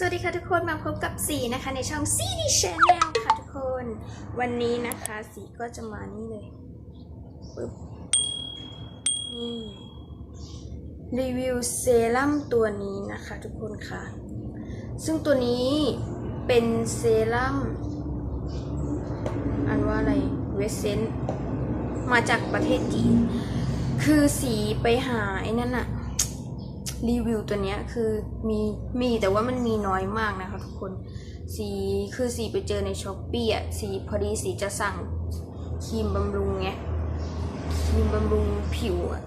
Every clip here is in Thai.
สวัสดีค่ะทุกคนมาพบกับสีนะคะในช่องซีดีชแนลค่ะทุกคน วันนี้นะคะสีก็จะมานี่เลยปึ๊บนี่รีวิวเซรั่มตัวนี้นะคะทุกคนค่ะ ซึ่งตัวนี้เป็นเซรั่มอันว่าอะไรเวสเซนมาจากประเทศจีน คือสีไปหาไอ้นั่นอะ รีวิวตัวเนี้ยคือมีมีแต่ว่ามันมีน้อยมากนะคะทุกคน สีคือสีไปเจอในช้อปปี้อะสีพอดีสีจะสั่งครีมบำรุงไงครีมบำรุงผิวอะ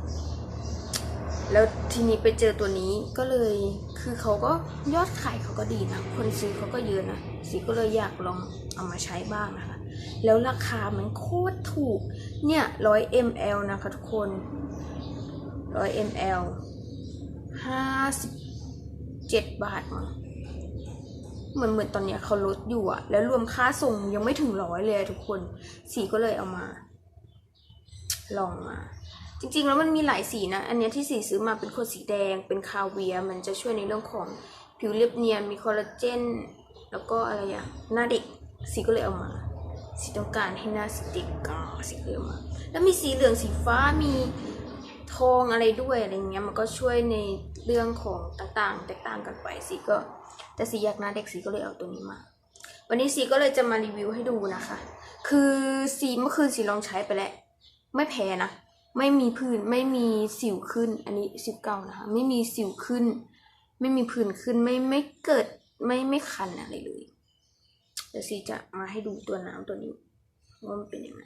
แล้วทีนี้ไปเจอตัวนี้ก็เลยคือเขาก็ยอดขายเขาก็ดีนะ คนซื้อเขาก็เยอะนะสีก็เลยอยากลองเอามาใช้บ้างนะคะ แล้วราคามันโคตรถูก เนี่ยร้อย ml นะคะทุกคนร้อย ml ห้าสิบเจ็ดบาทมั้งเหมือนเหมือนตอนเนี้ยเขาลดอยู่อะแล้วรวมค่าส่งยังไม่ถึงร้อยเลยทุกคน สีก็เลยเอามา ลองมา จริงๆแล้วมันมีหลายสีนะ อันเนี้ยที่สีซื้อมาเป็นขวดสีแดง เป็นคาเวียร์มันจะช่วยในเรื่องของผิวเรียบเนียน มีคอลลาเจน แล้วก็อะไรอะหน้าเด็ก สีก็เลยเอามา สีต้องการให้หน้าสติกก็สีก็เลยเอามา แล้วมีสีเหลืองสีฟ้ามี ทองอะไรด้วยอะไรเงี้ยมันก็ช่วยในเรื่องของต่างๆ แตกต่างกันไปสีก็ แต่สีอยากหน้าเด็กสีก็เลยเอาตัวนี้มา วันนี้สีก็เลยจะมารีวิวให้ดูนะคะ คือสีเมื่อคืนสีลองใช้ไปแล้วไม่แพ้นะไม่มีผื่นไม่มีสิวขึ้น อันนี้สิวเก่านะคะไม่มีสิวขึ้น ไม่มีผื่นขึ้นไม่ไม่เกิดไม่ไม่คันอะไรเลยเดี๋ยวสีจะมาให้ดูตัวน้ำตัวนี้ว่ามันเป็นยังไง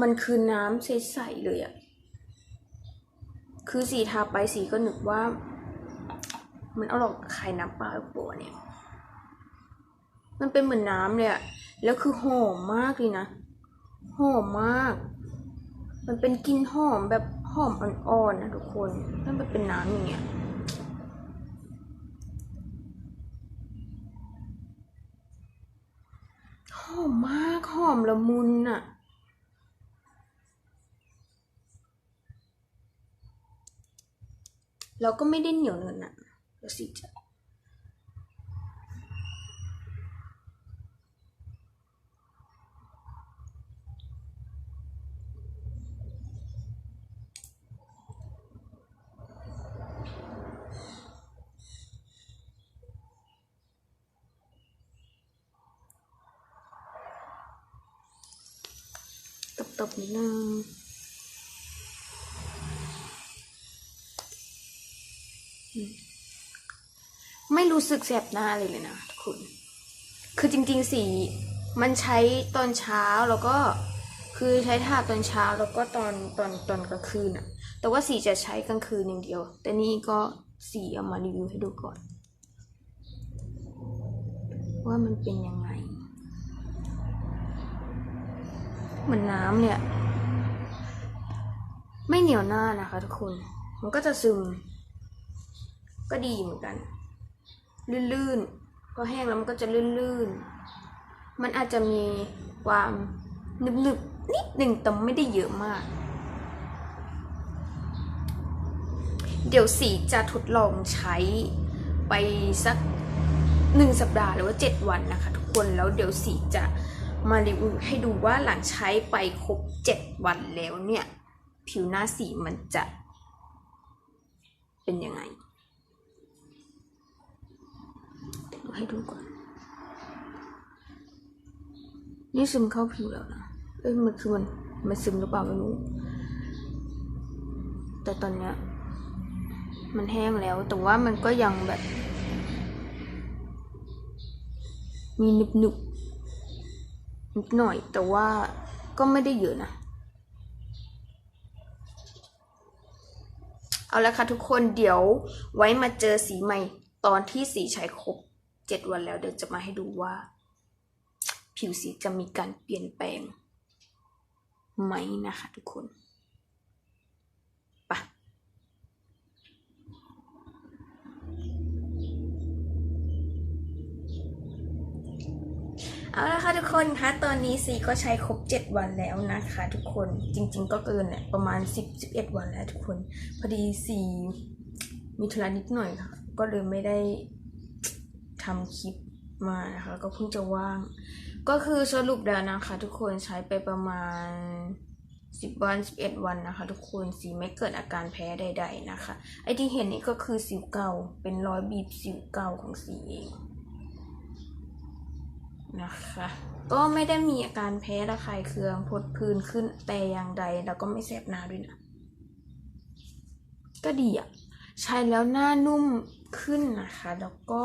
มันคือน้ำใสๆเลยอะคือสีทาไปสีก็นึกว่า มันเอาหลอกขายน้ำปลาปัวเนี่ย มันเป็นเหมือนน้ำเลยอะแล้วคือหอมมากเลยนะ หอมมาก มันเป็นกลิ่นหอมแบบหอมอ่อนๆนะทุกคนแล้วมันเป็นน้ำอย่างเงี้ยหอมมากหอมละมุนอะ แล้วก็ไม่ได้เหนียวเนินอะเดี๋ยวสิจะตบๆนิดนึง รู้สึกแสบหน้าเลยเลยนะทุกคน คือจริงๆสีมันใช้ตอนเช้าแล้วก็คือใช้ทาตอนเช้าแล้วก็ตอนตอนตอนกลางคืนอะแต่ว่าสีจะใช้กลางคืนอย่างเดียว แต่นี่ก็สีเอามารีวิวให้ดูก่อน ว่ามันเป็นยังไง เหมือนน้ำเนี่ย ไม่เหนียวหน้านะคะทุกคน มันก็จะซึม ก็ดีเหมือนกัน ลื่นๆพอแห้งแล้วมันก็จะลื่นๆ มันอาจจะมีความหนึบๆนิดหนึ่งแต่ไม่ได้เยอะมาก เดี๋ยวสีจะทดลองใช้ไปสักหนึ่งสัปดาห์หรือว่าเจ็ดวันนะคะ ทุกคนแล้วเดี๋ยวสีจะมารีวิวให้ดูว่าหลังใช้ไปครบเจ็ดวันแล้วเนี่ย ผิวหน้าสีมันจะเป็นยังไง ให้ดูก่อน นี่ซึมเข้าผิวแล้วนะ เอ้ยมันคือมันมันซึมหรือเปล่าไม่รู้ แต่ตอนเนี้ยมันแห้งแล้ว แต่ว่ามันก็ยังแบบ มีหนึบหนึบนิดหน่อย แต่ว่าก็ไม่ได้เยอะนะเอาละค่ะทุกคนเดี๋ยวไว้มาเจอสีใหม่ตอนที่สีใช้ครบ เจ็ดวันแล้วเดี๋ยวจะมาให้ดูว่า ผิวสีจะมีการเปลี่ยนแปลงไหมนะคะทุกคนไปะเอาละค่ะทุกคนคะตอนนี้สีก็ใช้ครบ 7 วันแล้วนะคะทุกคนจริง ๆ ก็เกินแหละประมาณ 10 11 วันแล้วทุกคน พอดีสีมีธุระนิดหน่อยค่ะ ก็เลยไม่ได้ ทำคลิปมานะคะ ก็เพิ่งจะว่าง ก็คือสรุปแล้วนะคะ ทุกคนใช้ไปประมาณ 10 วัน 11 วันนะคะ ทุกคนสีไม่เกิดอาการแพ้ใด ๆนะคะ ไอที่เห็นนี่ก็คือสิวเก่าเป็นรอยบีบสิวเก่าของสีเองนะคะ ก็ไม่ได้มีอาการแพ้ระคายเคืองพดพื้นขึ้นแต่อย่างใดแล้วก็ไม่แสบหน้าด้วยนะ ก็ดีอะใช้แล้วหน้านุ่มขึ้นนะคะ แล้วก็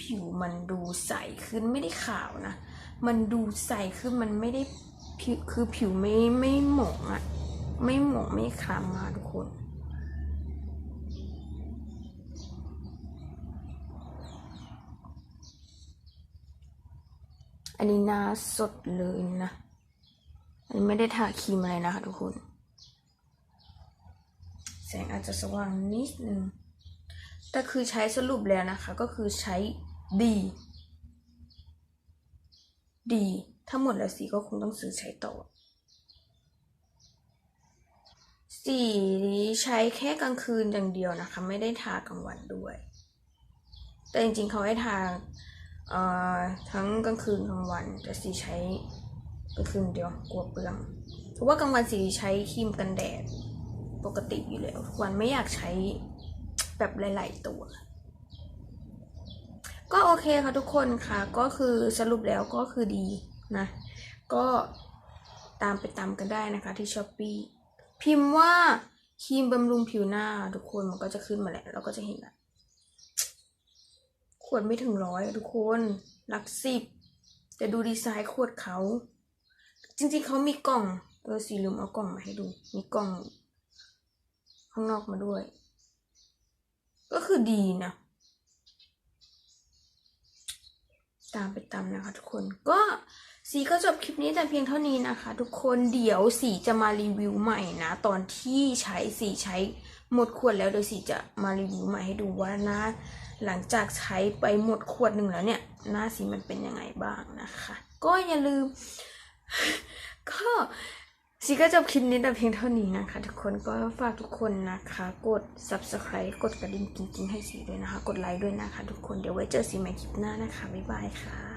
ผิวมันดูใสขึ้นไม่ได้ขาวนะ มันดูใสขึ้นมันไม่ได้ผิวคือผิวไม่ไม่หมองอะไม่หมองไม่คล้ำมาทุกคนอันนี้หน้าสดเลยนะ อันนี้ไม่ได้ทาครีมอะไรนะคะทุกคน แสงอาจจะสว่างนิดนึง แต่คือใช้สรุปแล้วนะคะ ก็คือใช้ดีดีถ้าหมดแล้วสีก็คงต้องซื้อใช้ต่อสีใช้แค่กลางคืนอย่างเดียวนะคะ ไม่ได้ทากลางวันด้วย แต่จริงๆเขาให้ทาทั้งกลางคืนกลางวัน แต่สีใช้กลางคืนเดียวกลัวเปลืองเพราะว่ากลางวันสีใช้ครีมกันแดดปกติอยู่แล้วทุกวันไม่อยากใช้ แบบหลาย ๆ ตัว ก็โอเคค่ะทุกคนค่ะ ก็คือสรุปแล้วก็คือดีนะ ก็ตามไปตามกันได้นะคะที่ช้อปปีพิมพ์ว่าครีมบำรุงผิวหน้า ทุกคนมันก็จะขึ้นมาแหล้วเราก็จะเห็นละขวดไม่ถึงร้อยทุกคนหลักสิบแต่ดูดีไซน์ขวดเขา จริงๆเขามีกล่องเออสีลืมเอากล่องมาให้ดู มีกล่อง ข้างนอกมาด้วย ก็คือดีนะ ตามไปตามนะคะทุกคนก็สีก็จบคลิปนี้แต่เพียงเท่านี้นะคะ ทุกคนเดี๋ยวสีจะมารีวิวใหม่นะ ตอนที่ใช้สีใช้หมดขวดแล้วเดี๋ยวสีจะมารีวิวใหม่ให้ดูว่าหน้าหลังจากใช้ไปหมดขวดหนึ่งแล้วเนี่ย หน้าสีมันเป็นยังไงบ้างนะคะ ก็อย่าลืม ก็ สีก็จบคลิปนี้แต่เพียงเท่านี้นะคะ ทุกคนก็ฝากทุกคนนะคะ กด subscribe กดกระดิ่งจริงๆให้สีด้วยนะคะ กดไลค์ด้วยนะคะ ทุกคนเดี๋ยวไว้เจอสีใหม่คลิปหน้านะคะ บ๊ายบายค่ะ